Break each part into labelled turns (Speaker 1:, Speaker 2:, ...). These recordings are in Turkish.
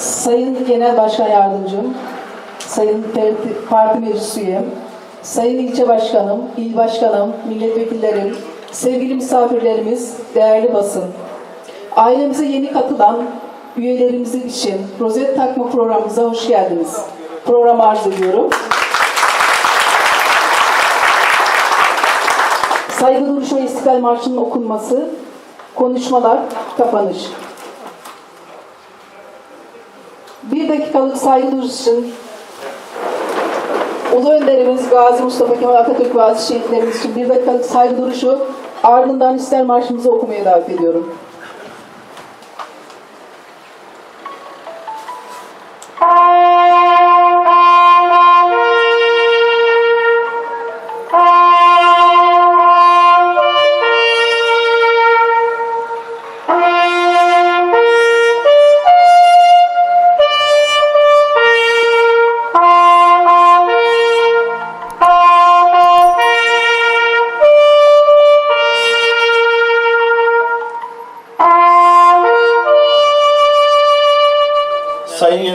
Speaker 1: Sayın Genel Başkan Yardımcım, Sayın Parti- Meclis Üyem, Sayın İlçe Başkanım, İl Başkanım, Milletvekillerim, sevgili misafirlerimiz, değerli basın. Ailemize yeni katılan üyelerimiz için rozet takma programımıza hoş geldiniz. Programı arz ediyorum. Saygı duruşu İstiklal Marşı'nın okunması, konuşmalar, kapanış. Bir dakikalık saygı duruşu için Ulu Önderimiz Gazi Mustafa Kemal Atatürk ve aziz şehitlerimiz için bir dakikalık saygı duruşu ardından İstiklal Marşımızı okumaya davet ediyorum.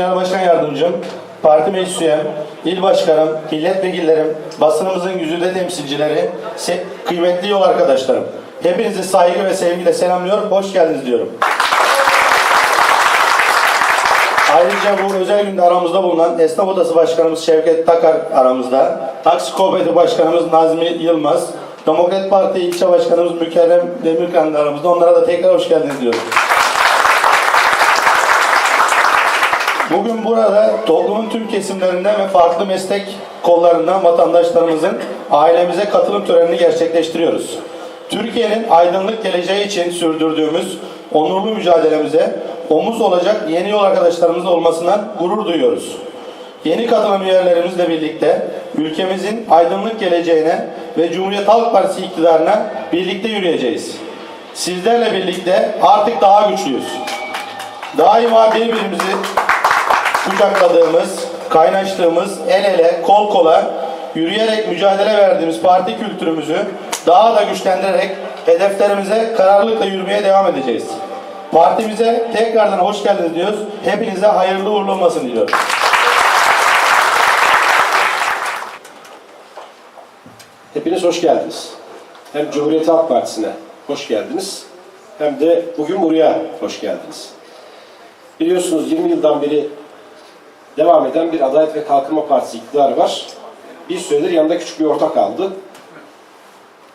Speaker 2: Genel Başkan Yardımcım, parti meclis üyem, il başkanım, milletvekillerim, basınımızın güzide temsilcileri, kıymetli yol arkadaşlarım. Hepinizi saygı ve sevgiyle selamlıyor, hoş geldiniz diyorum. Ayrıca bu özel günde aramızda bulunan Esnaf Odası Başkanımız Şevket Takar aramızda, Taksi Kooperatif Başkanımız Nazmi Yılmaz, Demokrat Parti İlçe Başkanımız Mükerrem Demirkan da aramızda. Onlara da tekrar hoş geldiniz diyorum. Bugün burada toplumun tüm kesimlerinden ve farklı meslek kollarından vatandaşlarımızın ailemize katılım törenini gerçekleştiriyoruz. Türkiye'nin aydınlık geleceği için sürdürdüğümüz onurlu mücadelemize omuz olacak yeni yol arkadaşlarımız olmasından gurur duyuyoruz. Yeni katılan üyelerimizle birlikte ülkemizin aydınlık geleceğine ve Cumhuriyet Halk Partisi iktidarına birlikte yürüyeceğiz. Sizlerle birlikte artık daha güçlüyüz. Daima birbirimizi kucakladığımız, kaynaştığımız, el ele, kol kola, yürüyerek mücadele verdiğimiz parti kültürümüzü daha da güçlendirerek hedeflerimize kararlılıkla yürümeye devam edeceğiz. Partimize tekrardan hoş geldiniz diyoruz. Hepinize hayırlı uğurlu olmasın diliyorum.
Speaker 3: Hepiniz hoş geldiniz. Hem Cumhuriyet Halk Partisi'ne hoş geldiniz. Hem de bugün buraya hoş geldiniz. Biliyorsunuz 20 yıldan beri devam eden bir Adalet ve Kalkınma Partisi iktidarı var. Bir süredir yanında küçük bir ortak aldı.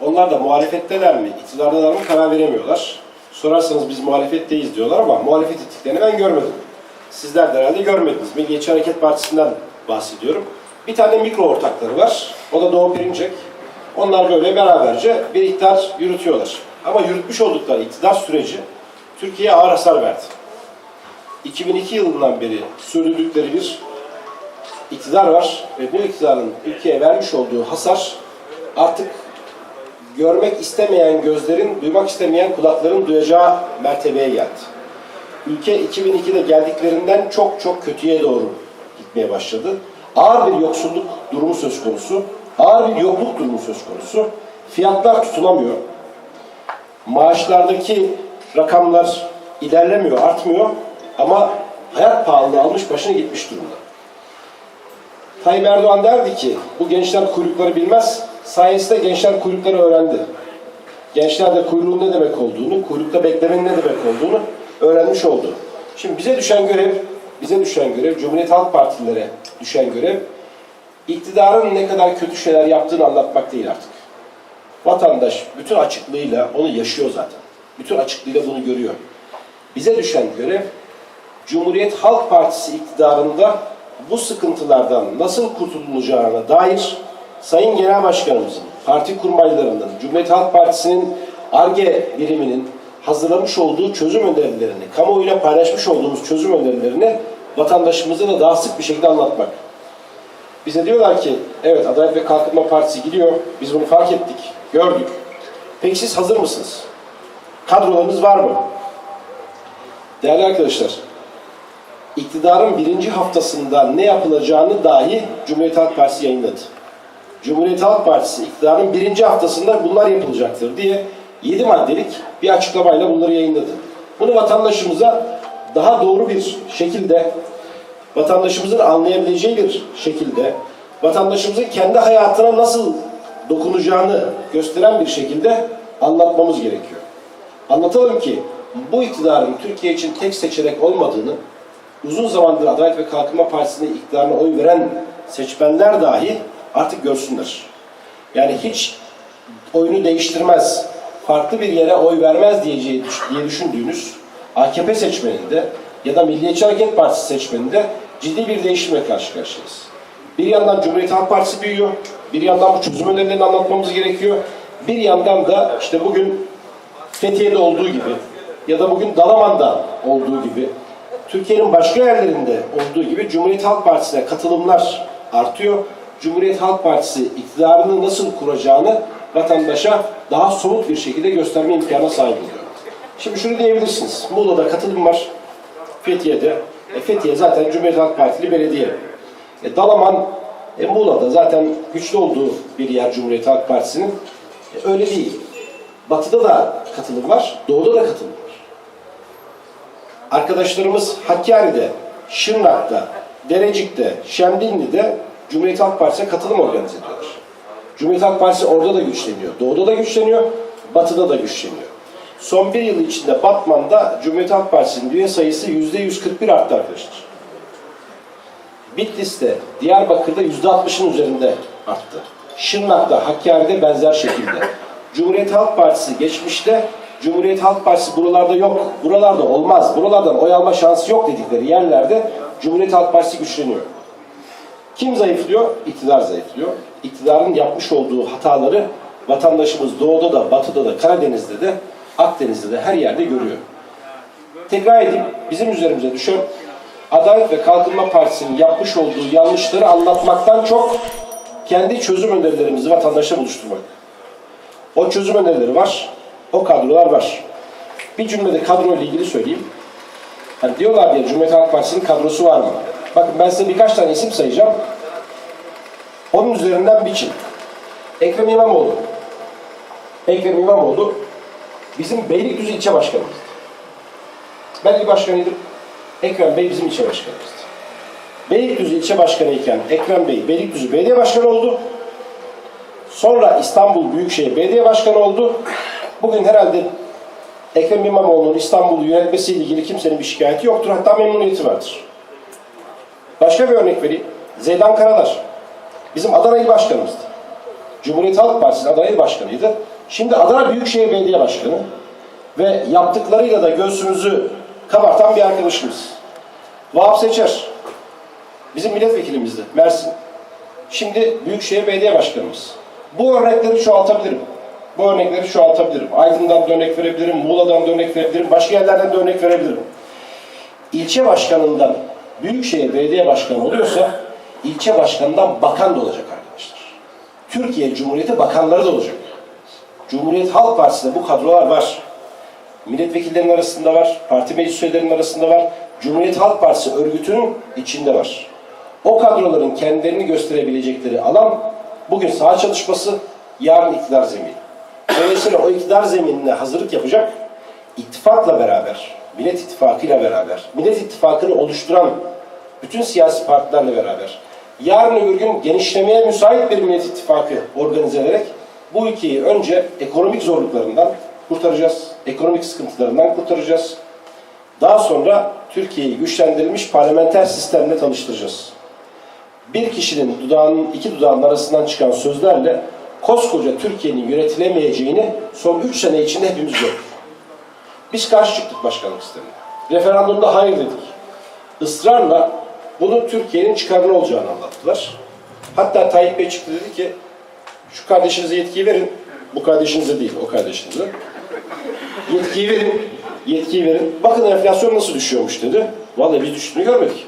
Speaker 3: Onlar da muhalefetteler mi, iktidardalar mı karar veremiyorlar. Sorarsanız biz muhalefetteyiz diyorlar ama muhalefet ettiklerini ben görmedim. Sizler de herhalde görmediniz. Milliyetçi Hareket Partisi'nden bahsediyorum. Bir tane mikro ortakları var. O da Doğu Perinçek. Onlar böyle beraberce bir iktidar yürütüyorlar. Ama yürütmüş oldukları iktidar süreci Türkiye'ye ağır hasar verdi. 2002 yılından beri sürdürdükleri bir iktidar var ve bu iktidarın ülkeye vermiş olduğu hasar artık görmek istemeyen gözlerin, duymak istemeyen kulakların duyacağı mertebeye geldi. Ülke 2002'de geldiklerinden çok çok kötüye doğru gitmeye başladı. Ağır bir yoksulluk durumu söz konusu, ağır bir yokluk durumu söz konusu. Fiyatlar tutunamıyor. Maaşlardaki rakamlar ilerlemiyor, artmıyor ama hayat pahalılığı almış başına gitmiş durumda. Tayyip Erdoğan derdi ki bu gençler kuyrukları bilmez. Sayesinde gençler kuyrukları öğrendi. Gençler de kuyruğun ne demek olduğunu, kuyrukta beklemenin ne demek olduğunu öğrenmiş oldu. Şimdi bize düşen görev, bize düşen görev, Cumhuriyet Halk Partililere düşen görev, iktidarın ne kadar kötü şeyler yaptığını anlatmak değil artık. Vatandaş bütün açıklığıyla onu yaşıyor zaten. Bütün açıklığıyla bunu görüyor. Bize düşen görev, Cumhuriyet Halk Partisi iktidarında bu sıkıntılardan nasıl kurtulunacağına dair Sayın Genel Başkanımızın, parti kurmaylarının, Cumhuriyet Halk Partisi'nin ARGE biriminin hazırlamış olduğu çözüm önerilerini, kamuoyuyla paylaşmış olduğumuz çözüm önerilerini vatandaşımıza da daha sık bir şekilde anlatmak. Bize diyorlar ki, evet Adalet ve Kalkınma Partisi gidiyor, biz bunu fark ettik, gördük. Peki siz hazır mısınız? Kadrolarınız var mı? Değerli arkadaşlar, iktidarın birinci haftasında ne yapılacağını dahi Cumhuriyet Halk Partisi yayınladı. Cumhuriyet Halk Partisi iktidarın birinci haftasında bunlar yapılacaktır diye 7 maddelik bir açıklamayla bunları yayınladı. Bunu vatandaşımıza daha doğru bir şekilde vatandaşımızın anlayabileceği bir şekilde vatandaşımızın kendi hayatına nasıl dokunacağını gösteren bir şekilde anlatmamız gerekiyor. Anlatalım ki bu iktidarın Türkiye için tek seçenek olmadığını, uzun zamandır Adalet ve Kalkınma Partisi'ne iktidarına oy veren seçmenler dahi artık görsünler. Yani hiç oyunu değiştirmez, farklı bir yere oy vermez diyeceği, diye düşündüğünüz AKP seçmeninde ya da Milliyetçi Hareket Partisi seçmeninde ciddi bir değişimle karşı karşıyayız. Bir yandan Cumhuriyet Halk Partisi büyüyor, bir yandan bu çözüm önerilerini anlatmamız gerekiyor. Bir yandan da işte bugün Fethiye'de olduğu gibi ya da bugün Dalaman'da olduğu gibi Türkiye'nin başka yerlerinde olduğu gibi Cumhuriyet Halk Partisi'ne katılımlar artıyor. Cumhuriyet Halk Partisi iktidarını nasıl kuracağını vatandaşa daha somut bir şekilde gösterme imkanına sahip oluyor. Şimdi şunu diyebilirsiniz. Muğla'da katılım var. Fethiye'de. E, Fethiye zaten Cumhuriyet Halk Partili belediye. E, Dalaman e, Muğla'da zaten güçlü olduğu bir yer Cumhuriyet Halk Partisi'nin. E, öyle değil. Batı'da da katılım var, Doğu'da da katılım. Arkadaşlarımız Hakkari'de, Şırnak'ta, Derecik'te, Şemdinli'de Cumhuriyet Halk Partisi'ne katılım organize ediyorlar. Cumhuriyet Halk Partisi orada da güçleniyor, Doğu'da da güçleniyor, Batı'da da güçleniyor. Son bir yıl içinde Batman'da Cumhuriyet Halk Partisi'nin üye sayısı %141 arttı arkadaşlar. Bitlis'te, Diyarbakır'da %60'ın üzerinde arttı. Şırnak'ta, Hakkari'de benzer şekilde. Cumhuriyet Halk Partisi geçmişte Cumhuriyet Halk Partisi buralarda yok, buralarda olmaz, buralardan oy alma şansı yok dedikleri yerlerde Cumhuriyet Halk Partisi güçleniyor. Kim zayıflıyor? İktidar zayıflıyor. İktidarın yapmış olduğu hataları vatandaşımız doğuda da, batıda da, Karadeniz'de de, Akdeniz'de de her yerde görüyor. Tekrar edeyim, bizim üzerimize düşen Adalet ve Kalkınma Partisi'nin yapmış olduğu yanlışları anlatmaktan çok kendi çözüm önerilerimizi vatandaşa buluşturmak. O çözüm önerileri var, o kadrolar var. Bir cümlede kadro ile ilgili söyleyeyim. Hani diyorlar ya Cumhuriyet Halk Partisi'nin kadrosu var mı? Bakın ben size birkaç tane isim sayacağım. Onun üzerinden biçin. Ekrem İmamoğlu. Ekrem İmamoğlu bizim Beylikdüzü ilçe başkanımızdı. Ben il başkanıydım. Ekrem Bey bizim ilçe başkanımızdı. Beylikdüzü ilçe başkanı iken Ekrem Bey Beylikdüzü belediye başkanı oldu. Sonra İstanbul Büyükşehir Belediye Başkanı oldu. Bugün herhalde Ekrem İmamoğlu'nun İstanbul'u yönetmesiyle ilgili kimsenin bir şikayeti yoktur. Hatta memnuniyeti vardır. Başka bir örnek vereyim. Zeydan Karalar. Bizim Adana İl Başkanımızdı. Cumhuriyet Halk Partisi'nin Adana İl Başkanıydı. Şimdi Adana Büyükşehir Belediye Başkanı. Ve yaptıklarıyla da göğsümüzü kabartan bir arkadaşımız. Vahap Seçer. Bizim milletvekilimizdi. Mersin. Şimdi Büyükşehir Belediye Başkanımız. Bu örnekleri çoğaltabilirim. Bu örnekleri çoğaltabilirim. Aydın'dan da örnek verebilirim, Muğla'dan da örnek verebilirim, başka yerlerden de örnek verebilirim. İlçe başkanından Büyükşehir Belediye Başkanı oluyorsa, ilçe başkanından bakan da olacak arkadaşlar. Türkiye Cumhuriyeti bakanları da olacak. Cumhuriyet Halk Partisi'nde bu kadrolar var. Milletvekillerinin arasında var, parti meclis üyelerinin arasında var, Cumhuriyet Halk Partisi örgütünün içinde var. O kadroların kendilerini gösterebilecekleri alan bugün saha çalışması, yarın iktidar zemini. Dolayısıyla o iktidar zeminine hazırlık yapacak ittifakla beraber, Millet İttifakı'yla beraber, Millet İttifakı'nı oluşturan bütün siyasi partilerle beraber, yarın öbür gün genişlemeye müsait bir Millet İttifakı organize ederek bu ülkeyi önce ekonomik zorluklarından kurtaracağız, ekonomik sıkıntılarından kurtaracağız. Daha sonra Türkiye'yi güçlendirilmiş parlamenter sistemle tanıştıracağız bir kişinin dudağının iki dudağının arasından çıkan sözlerle koskoca Türkiye'nin yönetilemeyeceğini son üç sene içinde hepimiz gördük. Biz karşı çıktık başkanlık sistemine. Referandumda hayır dedik. Israrla bunun Türkiye'nin çıkarına olacağını anlattılar. Hatta Tayyip Bey çıktı dedi ki şu kardeşinize yetkiyi verin. Bu kardeşinize değil, o kardeşinize. Yetkiyi verin, yetkiyi verin. Bakın enflasyon nasıl düşüyormuş dedi. Vallahi biz düştüğünü görmedik.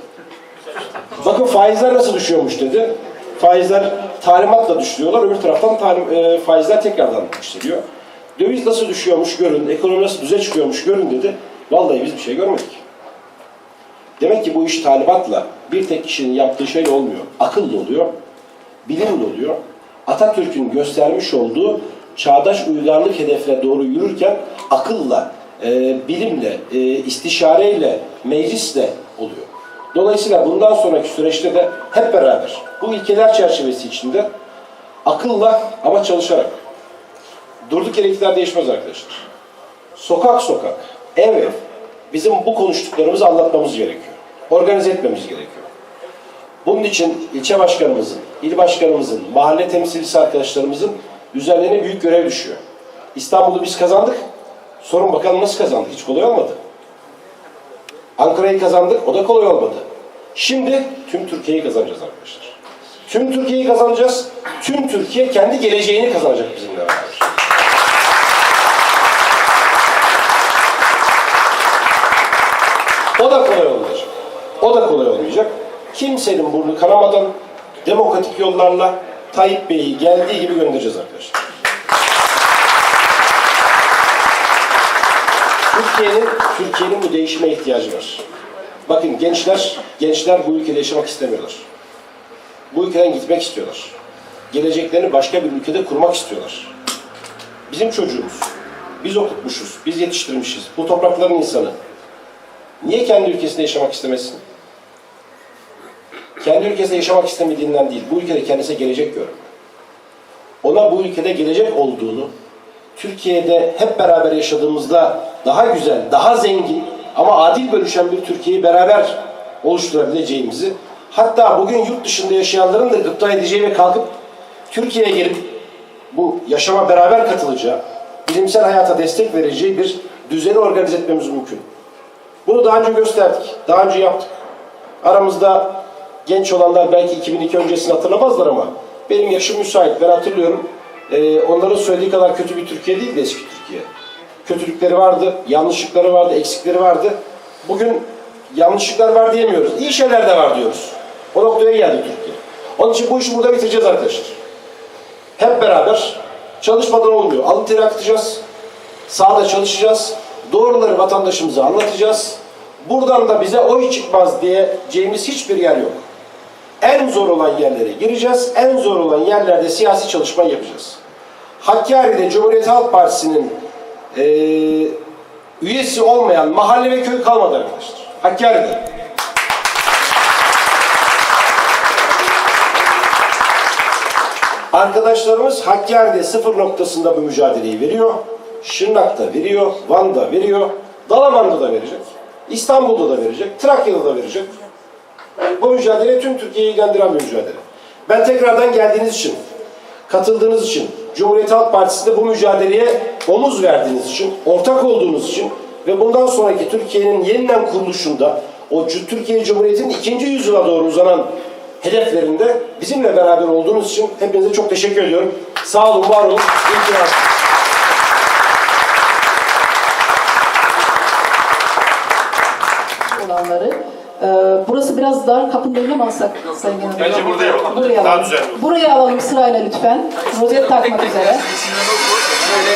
Speaker 3: Bakın faizler nasıl düşüyormuş dedi. Faizler talimatla düşürüyorlar. Öbür taraftan talim, e, faizler tekrardan yükseliyor. Döviz nasıl düşüyormuş görün, ekonomi nasıl düze çıkıyormuş görün dedi. Vallahi biz bir şey görmedik. Demek ki bu iş talimatla bir tek kişinin yaptığı şeyle olmuyor. Akılla oluyor, bilimle oluyor. Atatürk'ün göstermiş olduğu çağdaş uygarlık hedefine doğru yürürken akılla, e, bilimle, e, istişareyle, meclisle oluyor. Dolayısıyla bundan sonraki süreçte de hep beraber bu ilkeler çerçevesi içinde akılla ama çalışarak durduk yere iktidar değişmez arkadaşlar. Sokak sokak, ev ev bizim bu konuştuklarımızı anlatmamız gerekiyor. Organize etmemiz gerekiyor. Bunun için ilçe başkanımızın, il başkanımızın, mahalle temsilcisi arkadaşlarımızın üzerlerine büyük görev düşüyor. İstanbul'u biz kazandık. Sorun bakalım nasıl kazandık? Hiç kolay olmadı. Ankara'yı kazandık. O da kolay olmadı. Şimdi tüm Türkiye'yi kazanacağız arkadaşlar. Tüm Türkiye'yi kazanacağız. Tüm Türkiye kendi geleceğini kazanacak bizimle beraber. O da kolay olmayacak. O da kolay olmayacak. Kimsenin burnu kanamadan demokratik yollarla Tayyip Bey'i geldiği gibi göndereceğiz arkadaşlar. Türkiye'nin Türkiye'nin bu değişime ihtiyacı var. Bakın gençler gençler bu ülkede yaşamak istemiyorlar. Bu ülkeden gitmek istiyorlar. Geleceklerini başka bir ülkede kurmak istiyorlar. Bizim çocuğumuz. Biz okutmuşuz, biz yetiştirmişiz. Bu toprakların insanı. Niye kendi ülkesinde yaşamak istemesin? Kendi ülkesinde yaşamak istemediğinden değil, bu ülkede kendisine gelecek görüyor. Ona bu ülkede gelecek olduğunu, Türkiye'de hep beraber yaşadığımızda daha güzel, daha zengin ama adil bölüşen bir Türkiye'yi beraber oluşturabileceğimizi, hatta bugün yurt dışında yaşayanların da gıpta edeceği ve kalkıp Türkiye'ye gelip bu yaşama beraber katılacağı, bilimsel hayata destek vereceği bir düzeni organize etmemiz mümkün. Bunu daha önce gösterdik, daha önce yaptık. Aramızda genç olanlar belki 2002 öncesini hatırlamazlar ama benim yaşım müsait, ben hatırlıyorum. Ee, onların söylediği kadar kötü bir Türkiye değildi eski Türkiye. Kötülükleri vardı, yanlışlıkları vardı, eksikleri vardı. Bugün yanlışlıklar var diyemiyoruz. İyi şeyler de var diyoruz. O noktaya geldi Türkiye. Onun için bu işi burada bitireceğiz arkadaşlar. Hep beraber çalışmadan olmuyor. Alın teri akıtacağız. Sahada çalışacağız. Doğruları vatandaşımıza anlatacağız. Buradan da bize oy çıkmaz diyeceğimiz hiçbir yer yok. En zor olan yerlere gireceğiz. En zor olan yerlerde siyasi çalışma yapacağız. Hakkari'de Cumhuriyet Halk Partisi'nin eee, üyesi olmayan mahalle ve köy kalmadı arkadaşlar. Hakkari'de. Arkadaşlarımız Hakkari'de sıfır noktasında bu mücadeleyi veriyor. Şırnak'ta veriyor, Van'da veriyor, Dalaman'da da verecek. İstanbul'da da verecek, Trakya'da da verecek. Bu mücadele tüm Türkiye'yi ilgilendiren bir mücadele. Ben tekrardan geldiğiniz için, katıldığınız için, Cumhuriyet Halk Partisi'nde bu mücadeleye omuz verdiğiniz için, ortak olduğunuz için ve bundan sonraki Türkiye'nin yeniden kuruluşunda o Türkiye Cumhuriyeti'nin ikinci yüzyıla doğru uzanan hedeflerinde bizimle beraber olduğunuz için hepinize çok teşekkür ediyorum. Sağ olun, var olun. Varsınız.
Speaker 1: olanları. Ee, burası biraz dar. Kapının önüne mi alsak Sayın Genel Başkanım?
Speaker 4: Bence buraya alalım.
Speaker 1: Buraya
Speaker 4: Daha
Speaker 1: alalım.
Speaker 4: düzenli olur.
Speaker 1: Buraya alalım sırayla lütfen. Rozet takmak üzere.
Speaker 5: Böyle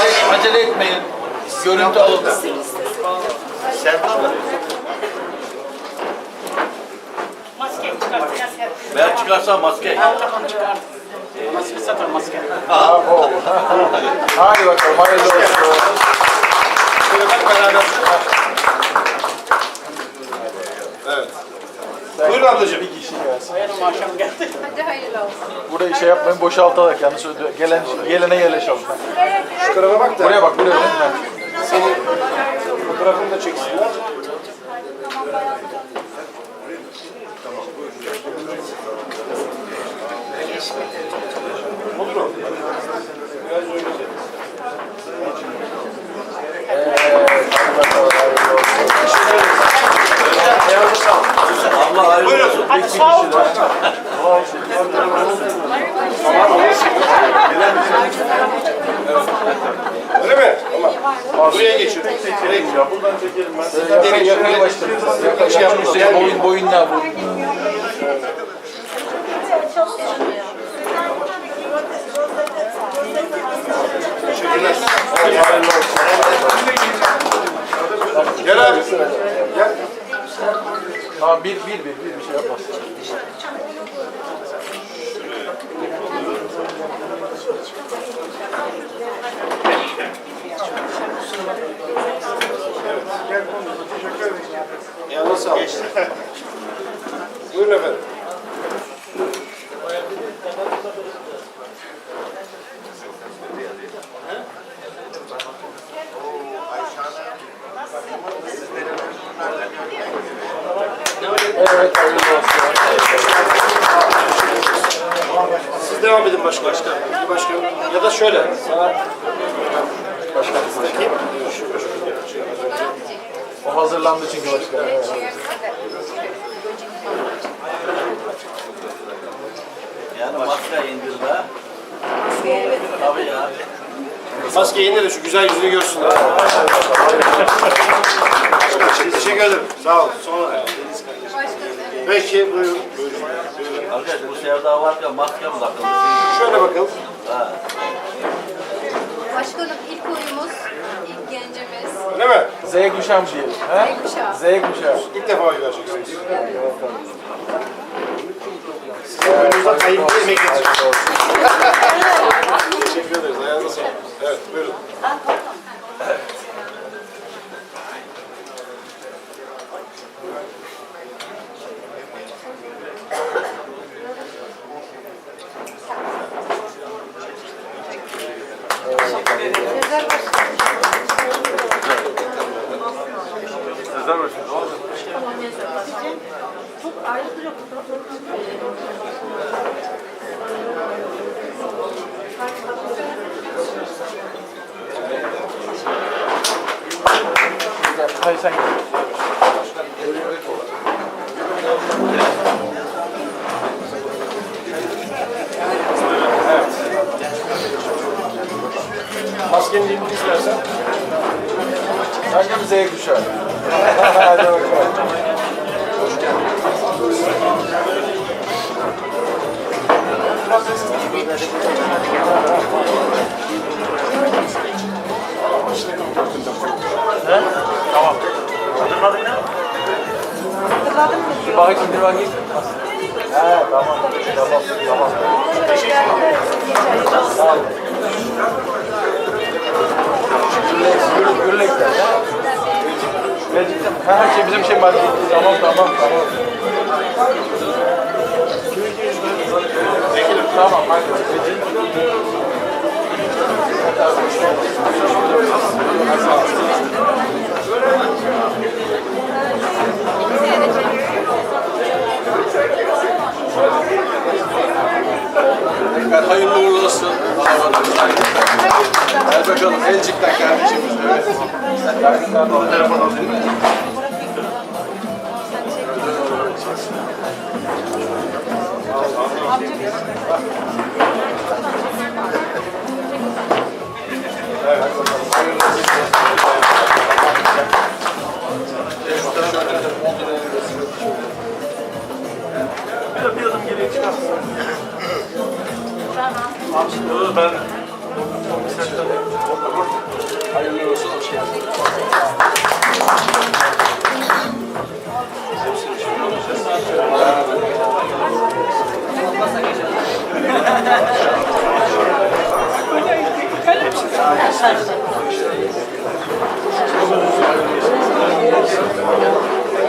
Speaker 5: acele, acele etmeyin. Görüntü alın.
Speaker 6: Maske çıkarttı asker.
Speaker 5: Ben çıkarsam maske.
Speaker 6: Tamam. Maske satın maske.
Speaker 5: Hadi bakalım hayırlı olsun. Şöyle bak beraber.
Speaker 4: Buyurun ablacığım.
Speaker 6: Hayırlı akşam geldi.
Speaker 7: Hadi hayırlı olsun.
Speaker 8: Burayı şey yapmayın, boşaltarak yalnız öde- gelen gelene yerleşelim.
Speaker 3: Şu tarafa bak da
Speaker 8: Buraya bak, buraya.
Speaker 3: senin fotoğrafını da çeksinler.
Speaker 6: Hadi sağ ol.
Speaker 3: Öyle mi? Tamam.
Speaker 4: Buraya geçin.
Speaker 8: Ya buradan çekelim ben.
Speaker 4: Direkt
Speaker 8: Yakın başlarım. Yakın
Speaker 4: Şey yapmış,
Speaker 8: başlarım. Boyun, boyun ne bu?
Speaker 4: Gel abi.
Speaker 8: Tamam bir bir bir bir bir şey yapmaz.
Speaker 3: Yalnız sağ olun. Buyurun efendim. Şöyle. Sana
Speaker 8: O hazırlandı çünkü başkanım. Evet.
Speaker 5: Yani maske indirme. Tabii ya.
Speaker 3: maskeyi indir de şu güzel yüzünü görsünler. Teşekkür ederim. Sağ ol. Sonra. Peki buyurun. buyurun.
Speaker 5: Arkadaş bu sevda varken maske mi takıldı?
Speaker 3: Şöyle bakalım.
Speaker 7: Başkanım ilk oyumuz, ilk gencimiz.
Speaker 3: Öyle mi?
Speaker 8: Z kuşağım diyelim. He?
Speaker 7: Z kuşağı.
Speaker 8: Z kuşağı.
Speaker 3: İlk defa oy vereceksiniz. Sizin oyunuzda kayıp bir emek geçecek. Teşekkür ederiz. Ayağınıza sağlık. Evet buyurun. Maskenin linkini istersen.
Speaker 8: Bir Z kuşağı. Hadi bakalım. He? Tamam. Hatırladın mı? Bir bakayım, bir bakayım. He, tamam. Tamam, tamam. Sağ olun. Gürlek, gürlekler ya. Gerçekten her şey bizim şey var. Tamam, tamam, tamam. Tamam, hadi.
Speaker 9: Tekrar hayırlı uğurlu olsun. Gel bakalım Elcik'ten kardeşimiz. Evet. Telefon alayım. Hayırlı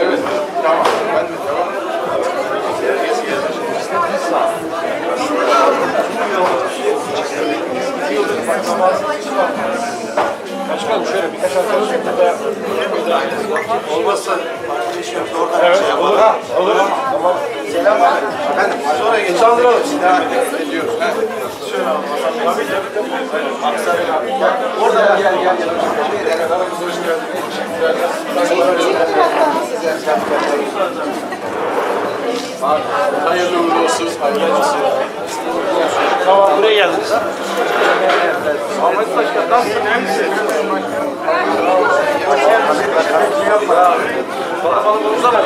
Speaker 9: Evet. Tamam. Ben de tamam.
Speaker 3: Başkanım şöyle birkaç arkadaşım burada olmazsa Evet, olur. Ha, olur. Tamam. Selam abi. Efendim, sonra geçelim. Sandıralım. Devam ediyoruz. Ha. Şöyle alalım. Abi de. Aksaray'ın abi. Gel. Orada gel gel gel. Gel. Aramızda hoş geldin.
Speaker 9: Hayırlı uğurlu olsun. Hayırlı olsun.
Speaker 3: Tamam buraya geldiniz. Ahmet Başkan nasılsın? İyi misin? Hoş geldiniz.
Speaker 9: Bakalım. Tamam.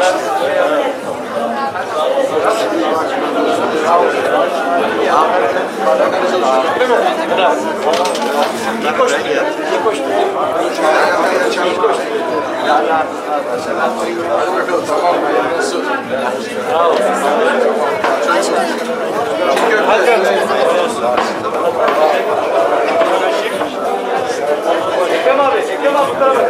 Speaker 9: Hayırlı olsun.
Speaker 3: Ekrem abi, Ekrem abi bu tarafa.